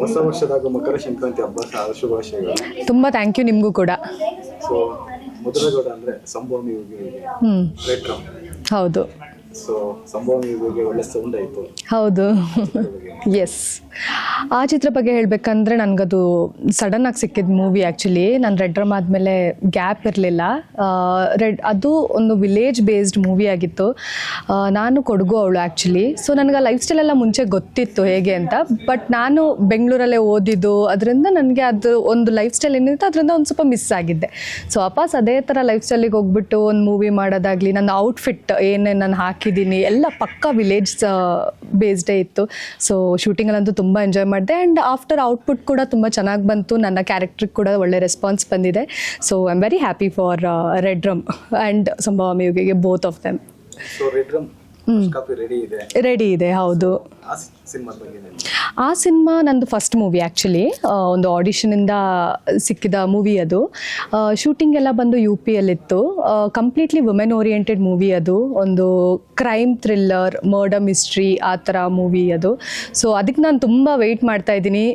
ಹೊಸ ವರ್ಷದಾಗ ಮಕರ ಸಂಕ್ರಾಂತಿ ಹಬ್ಬ ಶುಭಾಶಯಗಳು. ತುಂಬ ಥ್ಯಾಂಕ್ ಯು ನಿಮಗೂ ಕೂಡ. ಸೊ ಮುದ್ರಗೌಡ ಅಂದ್ರೆ ಹ್ಞೂ ರೆಟ್ರೋ ಹೌದು. ಸೊ ಸಂಭವಮಿ ಯುಗಿಗೆ ಒಳ್ಳೆ ಸೌಂಡ್ ಆಯ್ತು. ಹೌದು. ಎಸ್ ಆ ಚಿತ್ರ ಬಗ್ಗೆ ಹೇಳಬೇಕಂದ್ರೆ ನನಗದು ಸಡನ್ ಆಗಿ ಸಿಕ್ಕಿದ ಮೂವಿ ಆ್ಯಕ್ಚುಲಿ ನಾನು ರೆಡ್ ರಮ್ ಆದಮೇಲೆ ಗ್ಯಾಪ್ ಇರಲಿಲ್ಲ. ರೆಡ್ ಅದು ಒಂದು ವಿಲೇಜ್ ಬೇಸ್ಡ್ ಮೂವಿ ಆಗಿತ್ತು. ನಾನು ಕೊಡಗು ಅವಳು ಆ್ಯಕ್ಚುಲಿ ಸೊ ನನಗೆ ಲೈಫ್ ಸ್ಟೈಲ್ ಎಲ್ಲ ಮುಂಚೆ ಗೊತ್ತಿತ್ತು ಹೇಗೆ ಅಂತ. ಬಟ್ ನಾನು ಬೆಂಗಳೂರಲ್ಲೇ ಓದಿದ್ದು ಅದರಿಂದ ನನಗೆ ಅದು ಒಂದು ಲೈಫ್ ಸ್ಟೈಲ್ ಏನಿತ್ತು ಅದರಿಂದ ಒಂದು ಸ್ವಲ್ಪ ಮಿಸ್ ಆಗಿದ್ದೆ. ಸೊ ವಾಪಸ್ ಅದೇ ಥರ ಲೈಫ್ ಸ್ಟೈಲಿಗೆ ಹೋಗ್ಬಿಟ್ಟು ಒಂದು ಮೂವಿ ಮಾಡೋದಾಗಲಿ ನನ್ನ ಔಟ್ಫಿಟ್ ಏನೇ ನಾನು ಹಾಕಿದ್ದೀನಿ. ಎಲ್ಲ ಪಕ್ಕ ವಿಲೇಜ್ ಬೇಸ್ಡೇ ಇತ್ತು. ಸೊ ಶೂಟಿಂಗಲ್ಲಂತೂ ತುಂಬ ಎಂಜಾಯ್ ಮಾಡಿದೆ. ಆ್ಯಂಡ್ ಆಫ್ಟರ್ ಔಟ್ಪುಟ್ ಕೂಡ ತುಂಬ ಚೆನ್ನಾಗಿ ಬಂತು. ನನ್ನ ಕ್ಯಾರೆಕ್ಟ್ರಿಗೆ ಕೂಡ ಒಳ್ಳೆ ರೆಸ್ಪಾನ್ಸ್ ಬಂದಿದೆ. So I am very happy for Red Rum and ಸಂಭವ ಮ್ಯೂಗಿಗೆ both of them copy ready ಇದೆ. ರೆಡಿ ಇದೆ ಹೌದು. ಆ ಸಿನಿಮಾದ ಬಗ್ಗೆ ಏನ್ ಆ ಸಿನಿಮಾ ನಂದು ಫಸ್ಟ್ ಮೂವಿ ಆ್ಯಕ್ಚುಲಿ ಒಂದು ಆಡಿಷನಿಂದ ಸಿಕ್ಕಿದ ಮೂವಿ ಅದು. ಶೂಟಿಂಗ್ ಎಲ್ಲ ಬಂದು ಯು ಪಿ ಯಲ್ಲಿತ್ತು ಕಂಪ್ಲೀಟ್ಲಿ ವುಮೆನ್ ಓರಿಯೆಂಟೆಡ್ ಮೂವಿ ಅದು. ಒಂದು ಕ್ರೈಮ್ ಥ್ರಿಲ್ಲರ್ ಮರ್ಡರ್ ಮಿಸ್ಟ್ರಿ ಆ ಥರ ಮೂವಿ ಅದು. ಸೊ ಅದಕ್ಕೆ ನಾನು ತುಂಬ ವೆಯ್ಟ್ ಮಾಡ್ತಾ ಇದ್ದೀನಿ.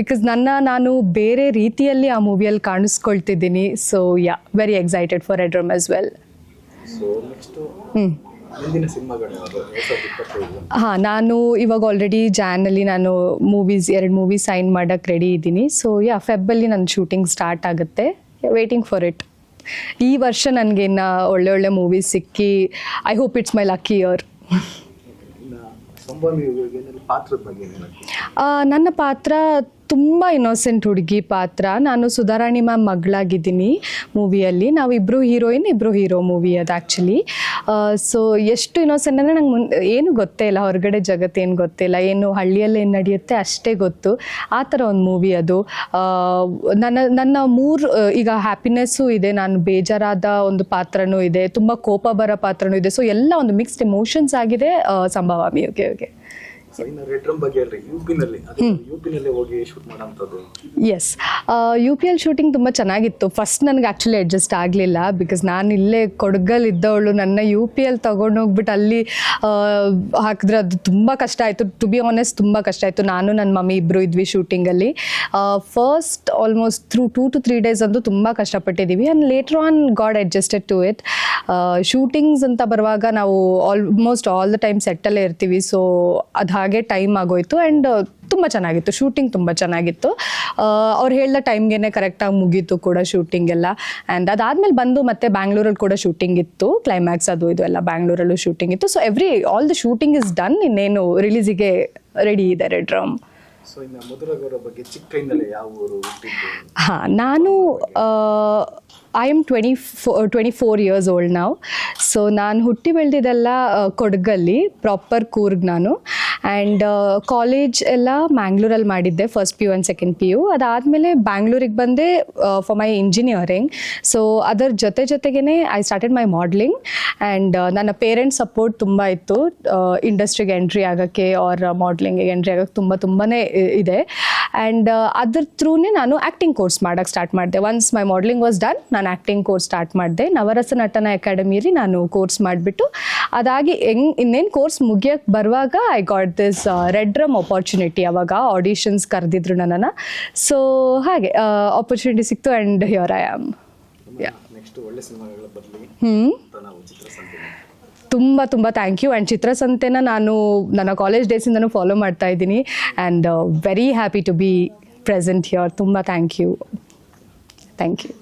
ಬಿಕಾಸ್ ನನ್ನ ನಾನು ಬೇರೆ ರೀತಿಯಲ್ಲಿ ಆ ಮೂವಿಯಲ್ಲಿ ಕಾಣಿಸ್ಕೊಳ್ತಿದ್ದೀನಿ. So yeah very excited for Red Rum as well ಹ್ಞೂ ಮುಂದಿನ ಸಿನಿಮಾಗಳು ಸಾವಿರದ ಹಾಂ ನಾನು ಇವಾಗ ಆಲ್ರೆಡಿ ಅಲ್ಲಿ ನಾನು ಮೂವೀಸ್ ಎರಡು ಮೂವೀಸ್ ಸೈನ್ ಮಾಡೋಕ್ಕೆ ರೆಡಿ ಇದ್ದೀನಿ. ಸೊ ಯಾ ಫೆಬ್ಬಲ್ಲಿ ನನ್ನ ಶೂಟಿಂಗ್ ಸ್ಟಾರ್ಟ್ ಆಗುತ್ತೆ. ವೇಟಿಂಗ್ ಫಾರ್ ಇಟ್ ಈ ವರ್ಷ ನನಗೆ ಇನ್ನ ಒಳ್ಳೆ ಒಳ್ಳೆ ಮೂವೀಸ್ ಸಿಕ್ಕಿ I hope it's my lucky year? ನನ್ನ ಪಾತ್ರ ತುಂಬ ಇನ್ನೋಸೆಂಟ್ ಹುಡುಗಿ ಪಾತ್ರ. ನಾನು ಸುಧಾರಾಣಿ ಮ್ಯಾಮ್ ಮಗಳಾಗಿದ್ದೀನಿ ಮೂವಿಯಲ್ಲಿ. ನಾವಿಬ್ಬರು ಹೀರೋಯಿನ್ ಇಬ್ಬರು ಹೀರೋ ಮೂವಿ ಅದು ಆ್ಯಕ್ಚುಲಿ ಸೊ ಎಷ್ಟು ಇನ್ನೋಸೆಂಟ್ ಅಂದರೆ ನಂಗೆ ಮುಂದೆ ಏನು ಗೊತ್ತೇ ಇಲ್ಲ. ಹೊರಗಡೆ ಜಗತ್ತೇನು ಗೊತ್ತಿಲ್ಲ ಏನು ಹಳ್ಳಿಯಲ್ಲಿ ಏನು ನಡೆಯುತ್ತೆ ಅಷ್ಟೇ ಗೊತ್ತು. ಆ ಥರ ಒಂದು ಮೂವಿ ಅದು. ನನ್ನ ನನ್ನ ಮೂರು ಈಗ ಹ್ಯಾಪಿನೆಸ್ಸು ಇದೆ. ನಾನು ಬೇಜಾರಾದ ಒಂದು ಪಾತ್ರನೂ ಇದೆ. ತುಂಬ ಕೋಪ ಬರೋ ಪಾತ್ರನೂ ಇದೆ. ಸೊ ಎಲ್ಲ ಒಂದು ಮಿಕ್ಸ್ಡ್ ಎಮೋಷನ್ಸ್ ಆಗಿದೆ ಸಂಭವ. ಸಂಭವಾಮಿ ಓಕೆ ಓಕೆ ಬಗ್ಗೆ ಹೇಳ್ರಿ ಹೋಗಿ shoot ಮಾಡೋಂಥದ್ದು. S U P L shooting ತುಂಬ ಚೆನ್ನಾಗಿತ್ತು. ಫಸ್ಟ್ ನನಗೆ ಆ್ಯಕ್ಚುಲಿ ಅಡ್ಜಸ್ಟ್ ಆಗಲಿಲ್ಲ ಬಿಕಾಸ್ ನಾನು ಇಲ್ಲೇ ಕೊಡಗಲ್ ಇದ್ದವಳು. ನನ್ನ ಯು ಪಿ ಎಲ್ ತೊಗೊಂಡೋಗ್ಬಿಟ್ಟು ಅಲ್ಲಿ ಹಾಕಿದ್ರೆ ಅದು ತುಂಬ ಕಷ್ಟ ಆಯಿತು. ಟು ಬಿ ಆನೆಸ್ಟ್ ತುಂಬ ಕಷ್ಟ ಆಯಿತು. ನಾನು ನನ್ನ ಮಮ್ಮಿ ಇಬ್ಬರು ಇದ್ವಿ ಶೂಟಿಂಗಲ್ಲಿ first almost through two to three days ಅಂತೂ ತುಂಬ ಕಷ್ಟಪಟ್ಟಿದ್ದೀವಿ and later on God adjusted to it shootings ಅಂತ ಬರುವಾಗ ನಾವು ಆಲ್ಮೋಸ್ಟ್ ಆಲ್ ದ ಟೈಮ್ ಸೆಟ್ಟಲ್ಲೇ ಇರ್ತೀವಿ. ಸೊ ಅದು ಹಾಗೆ ಟೈಮ್ ಆಗೋಯ್ತು ಆ್ಯಂಡ್ ತುಂಬ ಚೆನ್ನಾಗಿತ್ತು. ಶೂಟಿಂಗ್ ತುಂಬ ಚೆನ್ನಾಗಿತ್ತು. ಅವ್ರು ಹೇಳಿದ ಟೈಮ್ಗೇನೆ ಕರೆಕ್ಟಾಗಿ ಮುಗೀತು ಕೂಡ ಶೂಟಿಂಗ್ ಎಲ್ಲ. ಆ್ಯಂಡ್ ಅದಾದಮೇಲೆ ಬಂದು ಮತ್ತೆ ಬ್ಯಾಂಗ್ಳೂರಲ್ಲಿ ಕೂಡ ಶೂಟಿಂಗ್ ಇತ್ತು. ಕ್ಲೈಮ್ಯಾಕ್ಸ್ ಅದು ಇದು ಎಲ್ಲ ಬ್ಯಾಂಗ್ಳೂರಲ್ಲೂ ಶೂಟಿಂಗ್ ಇತ್ತು. So every all the shooting is done ಇನ್ನೇನು ರಿಲೀಸಿಗೆ ರೆಡಿ ಇದ್ದಾರೆ ಡ್ರಮ್ ಹಾಂ ನಾನು I am twenty four twenty four years old ನಾವು ಸೊ ನಾನು ಹುಟ್ಟಿ ಬೆಳೆದಿದ್ದೆಲ್ಲ ಕೊಡಗಲ್ಲಿ ಪ್ರಾಪರ್ ಕೂರ್ಗ್ ನಾನು. ಆ್ಯಂಡ್ ಕಾಲೇಜ್ ಎಲ್ಲ ಮ್ಯಾಂಗ್ಳೂರಲ್ಲಿ ಮಾಡಿದ್ದೆ first P U and second P U ಅದಾದಮೇಲೆ ಬ್ಯಾಂಗ್ಳೂರಿಗೆ ಬಂದೆ ಫಾರ್ ಮೈ ಇಂಜಿನಿಯರಿಂಗ್ ಸೊ ಅದರ ಜೊತೆ ಜೊತೆಗೇ I started my modelling and ನನ್ನ ಪೇರೆಂಟ್ಸ್ ಸಪೋರ್ಟ್ ತುಂಬ ಇತ್ತು. ಇಂಡಸ್ಟ್ರಿಗೆ ಎಂಟ್ರಿ ಆಗೋಕ್ಕೆ ಆರ್ ಮಾಡ್ಲಿಂಗಿಗೆ ಎಂಟ್ರಿ ಆಗೋಕ್ಕೆ ತುಂಬ ತುಂಬಾ ಇದೆ. ಆ್ಯಂಡ್ ಅದ್ರ ಥ್ರೂನೇ ನಾನು ಆ್ಯಕ್ಟಿಂಗ್ ಕೋರ್ಸ್ ಮಾಡೋಕ್ಕೆ ಸ್ಟಾರ್ಟ್ ಮಾಡಿದೆ. Once my modelling was done ನಾನು ಆ್ಯಕ್ಟಿಂಗ್ ಕೋರ್ಸ್ ಸ್ಟಾರ್ಟ್ ಮಾಡಿದೆ. ನವರಸ ನಟನ ಅಕಾಡೆಮಿಯಲ್ಲಿ ನಾನು ಕೋರ್ಸ್ ಮಾಡಿಬಿಟ್ಟು ಅದಾಗಿ ಹೆಂಗ್ ಇನ್ನೇನು ಕೋರ್ಸ್ ಮುಗಿಯೋಕ್ಕೆ ಬರುವಾಗ I got this Red Rum opportunity ಅವಾಗ ಆಡಿಷನ್ಸ್ ಕರೆದಿದ್ರು ನನ್ನನ್ನು. ಸೊ ಹಾಗೆ ಆಪರ್ಚುನಿಟಿ ಸಿಕ್ತು ಆ್ಯಂಡ್ ಯೋರ್ ಐ ಆಮ್ ಹ್ಞೂ ತುಂಬ ತುಂಬ ಥ್ಯಾಂಕ್ ಯು ಆ್ಯಂಡ್ ಚಿತ್ರಸಂತೆನ ನಾನು ನನ್ನ ಕಾಲೇಜ್ ಡೇಸಿಂದನೂ ಫಾಲೋ ಮಾಡ್ತಾ ಇದ್ದೀನಿ. And very happy to be present here ತುಂಬ ಥ್ಯಾಂಕ್ ಯು ಥ್ಯಾಂಕ್ ಯು